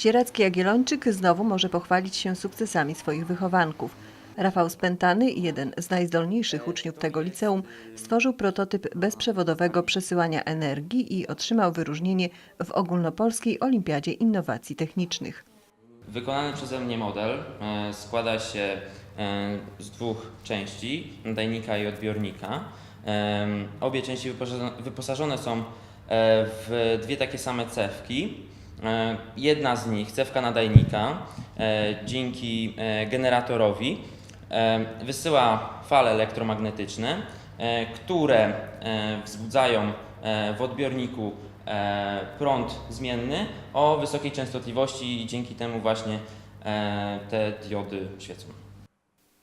Sieradzki Jagiellończyk znowu może pochwalić się sukcesami swoich wychowanków. Rafał Spętany, jeden z najzdolniejszych uczniów tego liceum, stworzył prototyp bezprzewodowego przesyłania energii i otrzymał wyróżnienie w ogólnopolskiej Olimpiadzie Innowacji Technicznych. Wykonany przeze mnie model e, składa się e, z dwóch części, nadajnika i odbiornika. E, Obie części wyposażone- są w dwie takie same cewki. E, Jedna z nich, cewka nadajnika, e, dzięki e, generatorowi wysyła fale elektromagnetyczne, które wzbudzają w odbiorniku prąd zmienny o wysokiej częstotliwości i dzięki temu właśnie te diody świecą.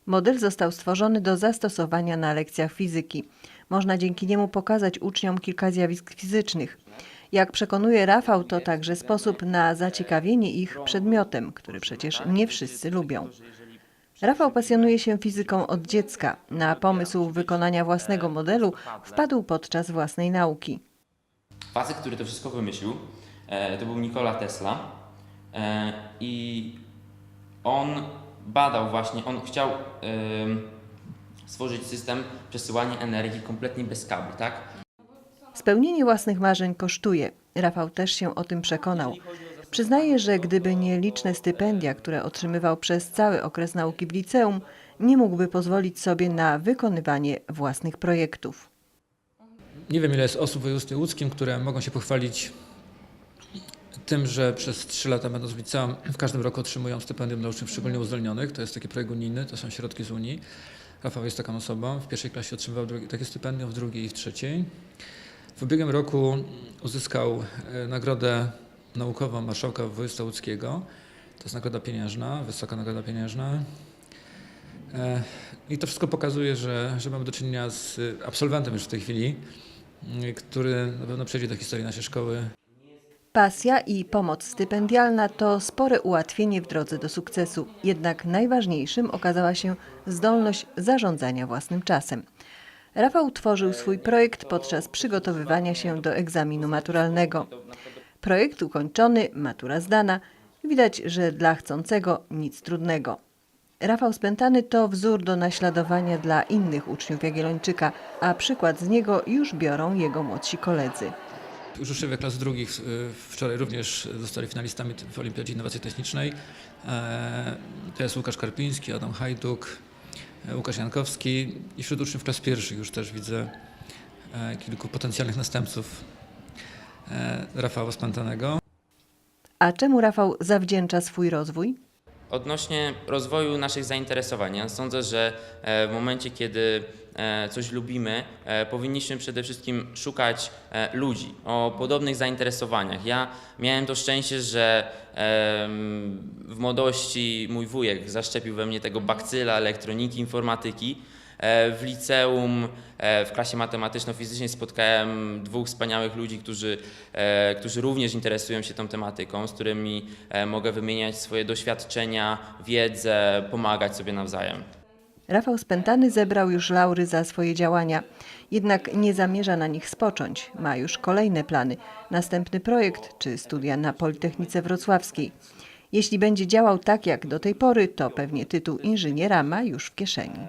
Model został stworzony do zastosowania na lekcjach fizyki. Można dzięki niemu pokazać uczniom kilka zjawisk fizycznych. Jak przekonuje Rafał, to także sposób na zaciekawienie ich przedmiotem, który przecież nie wszyscy lubią. Rafał pasjonuje się fizyką od dziecka. Na pomysł wykonania własnego modelu wpadł podczas własnej nauki. Facet, który to wszystko wymyślił, e, to był Nikola Tesla e, i on badał właśnie, on chciał stworzyć system przesyłania energii kompletnie bez kabli, tak? Spełnienie własnych marzeń kosztuje. Rafał też się o tym przekonał. Przyznaje, że gdyby nie liczne stypendia, które otrzymywał przez cały okres nauki w liceum, nie mógłby pozwolić sobie na wykonywanie własnych projektów. Nie wiem, ile jest osób w województwie łódzkim, które mogą się pochwalić tym, że przez 3 lata będąc w liceum w każdym roku otrzymują stypendium dla uczniów szczególnie uzdolnionych. To jest taki projekt unijny, to są środki z Unii. Rafał jest taką osobą. W pierwszej klasie otrzymywał takie stypendium, w drugiej i w trzeciej. W ubiegłym roku uzyskał e, nagrodę naukową marszałka województwa łódzkiego. To jest nagroda pieniężna, wysoka nagroda pieniężna. E, I to wszystko pokazuje, że, że mamy do czynienia z y, absolwentem już w tej chwili, który na pewno przejdzie do historii naszej szkoły. Pasja i pomoc stypendialna to spore ułatwienie w drodze do sukcesu, jednak najważniejszym okazała się zdolność zarządzania własnym czasem. Rafał tworzył swój projekt podczas przygotowywania się do egzaminu maturalnego. Projekt ukończony, matura zdana. Widać, że dla chcącego nic trudnego. Rafał Spętany to wzór do naśladowania dla innych uczniów Jagiellończyka, a przykład z niego już biorą jego młodsi koledzy. Uczniowie klas drugich y, wczoraj również zostali finalistami w Olimpiadzie Innowacji Technicznej. E, To jest Łukasz Karpiński, Adam Hajduk, Łukasz Jankowski i wśród uczniów klas pierwszych już też widzę e, kilku potencjalnych następców e, Rafała Spętanego. A czemu Rafał zawdzięcza swój rozwój? Odnośnie rozwoju naszych zainteresowań, ja sądzę, że e, w momencie, kiedy coś lubimy, powinniśmy przede wszystkim szukać ludzi o podobnych zainteresowaniach. Ja miałem to szczęście, że w młodości mój wujek zaszczepił we mnie tego bakcyla elektroniki, informatyki. E, W liceum, e, w klasie matematyczno-fizycznej spotkałem dwóch wspaniałych ludzi, którzy, e, którzy również interesują się tą tematyką, z którymi mogę wymieniać swoje doświadczenia, wiedzę, pomagać sobie nawzajem. Rafał Spętany zebrał już laury za swoje działania, jednak nie zamierza na nich spocząć. Ma już kolejne plany, następny projekt czy studia na Politechnice Wrocławskiej. Jeśli będzie działał tak jak do tej pory, to pewnie tytuł inżyniera ma już w kieszeni.